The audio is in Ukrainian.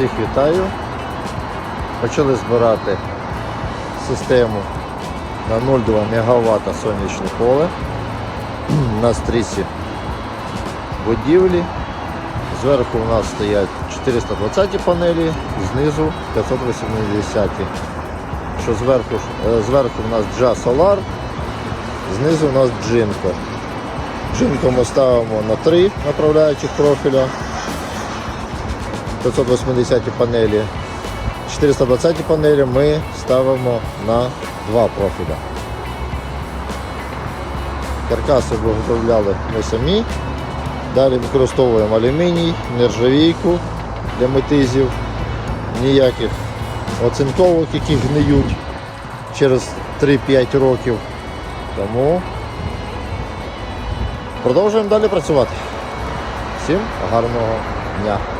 Всіх вітаю. Почали збирати систему на 0,2 МВт сонячне поле на стрісі будівлі. Зверху у нас стоять 420 панелі, знизу 580. Що зверху, е, зверху у нас Джа Solar, знизу у нас Джинко. Джинко ми ставимо на 3 направляючих профіля. 580 панелі. 420 панелі ми ставимо на два профіля. Каркаси виготовляли ми самі. Далі використовуємо алюміній, нержавійку для метизів, ніяких оцинковок, які гниють через 3-5 років. Тому продовжуємо далі працювати. Всім гарного дня!